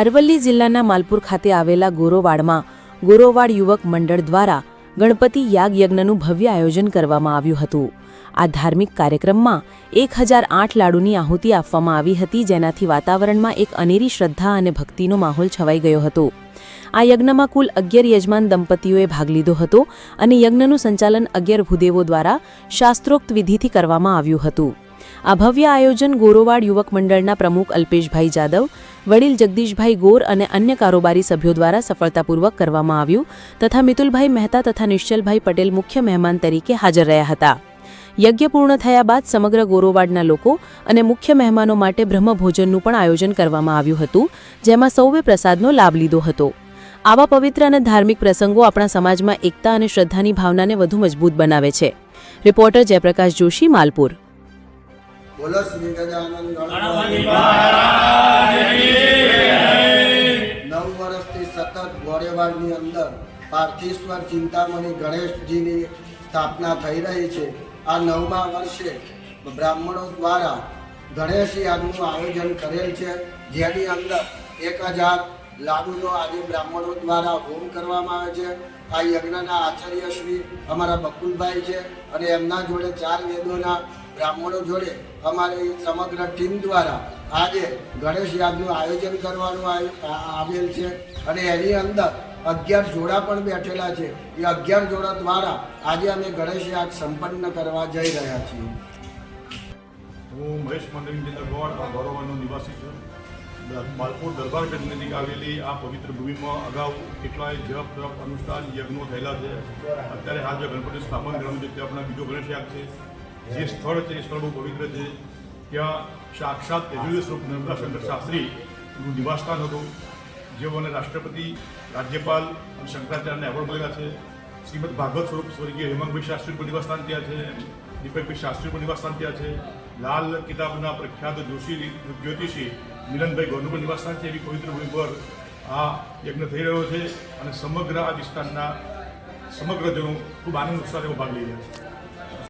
અરવલ્લી જિલ્લાના માલપુર ખાતે આવેલા ગોરોવાડમાં ગોરોવાડ યુવક મંડળ દ્વારા ગણપતિ યાગ યજ્ઞનું ભવ્ય આયોજન કરવામાં આવ્યું હતું. આ ધાર્મિક કાર્યક્રમમાં એક હજાર આઠ લાડુની આહુતિ આપવામાં આવી હતી, જેનાથી વાતાવરણમાં એક અનેરી શ્રદ્ધા અને ભક્તિનો માહોલ છવાઈ ગયો હતો. આ યજ્ઞમાં કુલ અગિયાર યજમાન દંપતીઓએ ભાગ લીધો હતો અને યજ્ઞનું સંચાલન અગિયાર ભૂદેવો દ્વારા શાસ્ત્રોક્ત વિધિથી કરવામાં આવ્યું હતું. આ ભવ્ય આયોજન ગોરોવાડ યુવક મંડળના પ્રમુખ અલ્પેશભાઈ જાદવ વડીલ જગદીશભાઈ ગોર અને અન્ય કારોબારી સભ્યો દ્વારા સફળતાપૂર્વક કરવામાં આવ્યું તથા મિતુલભાઈ મહેતા તથા નિશ્ચલભાઈ પટેલ મુખ્ય મહેમાન તરીકે હાજર રહ્યા હતા. યજ્ઞ પૂર્ણ થયા બાદ સમગ્ર ગોરોવાડના લોકો અને મુખ્ય મહેમાનો માટે બ્રહ્મભોજનનું પણ આયોજન કરવામાં આવ્યું હતું, જેમાં સૌએ પ્રસાદનો લાભ લીધો હતો. આવા પવિત્ર અને ધાર્મિક પ્રસંગો આપણા સમાજમાં એકતા અને શ્રદ્ધાની ભાવનાને વધુ મજબૂત બનાવે છે. રિપોર્ટર જયપ્રકાશ જોશી, માલપુર. બોલો શ્રી ગજાનંદ ગોરેવાડની અંદર પાર્થિશ્વર ચિંતામણી ગણેશજીની સ્થાપના થઈ રહી છે. આ નવમા વર્ષે બ્રાહ્મણો દ્વારા ગણેશ યાગનું આયોજન કરેલ છે. જેની અંદર એક હજાર લાડુનો આજે બ્રાહ્મણો દ્વારા હોમ કરવામાં આવે છે. આ યજ્ઞના આચાર્ય શ્રી અમારા બકુલભાઈ છે અને એમના જોડે ચાર વેદોના બ્રાહ્મણો જોડે અમારી સમગ્ર ટીમ દ્વારા આજે ગણેશ યાગનું આયોજન કરવાનું આવેલ છે. અને એની અંદર અગિયાર જોડા પણ બેઠેલા છે. એ અગિયાર જોડા દ્વારા આજે અમે ગણેશ યાગ સંપન્ન કરવા જઈ રહ્યા છીએ. હું મહેશ મંડળીચંદ્ર ગોળ આ ગૌરવનો નિવાસી છું. માલપુર દરબારગઢ નજીક આવેલી આ પવિત્ર ભૂમિમાં અગાઉ કેટલાય જપ, તપ, અનુષ્ઠાન, યજ્ઞો થયેલા છે. અત્યારે હાલ જે ગણપતિ સ્થાપન કરવાનું છે તે આપણા બીજો ગણેશ યાગ છે. જે સ્થળ છે, એ સ્થળ બહુ પવિત્ર છે. ત્યાં સાક્ષાત યજુર્વેદ સ્વરૂપ નર્મદા શંકર શાસ્ત્રીનું નિવાસસ્થાન હતું. જેઓને રાષ્ટ્રપતિ, રાજ્યપાલ અને શંકરાચાર્યને એવોર્ડ મળેલા છે. શ્રીમદ ભાગવત સ્વરૂપ સ્વર્ગીય હેમંતભાઈ શાસ્ત્રી નિવાસસ્થાન ત્યાં છે. દીપકભાઈ શાસ્ત્રી પણ નિવાસસ્થાન ત્યાં છે. લાલ કિતાબના પ્રખ્યાત જોશી જ્યોતિષી મિલનભાઈ ગૌરનું નિવાસસ્થાન છે એવી પવિત્ર ભૂમિ પર આ યજ્ઞ થઈ રહ્યો છે અને સમગ્ર આ વિસ્તારના સમગ્ર જનો ખૂબ આનંદ ઉત્સાહ એવો ભાગ લઈ રહ્યા છે.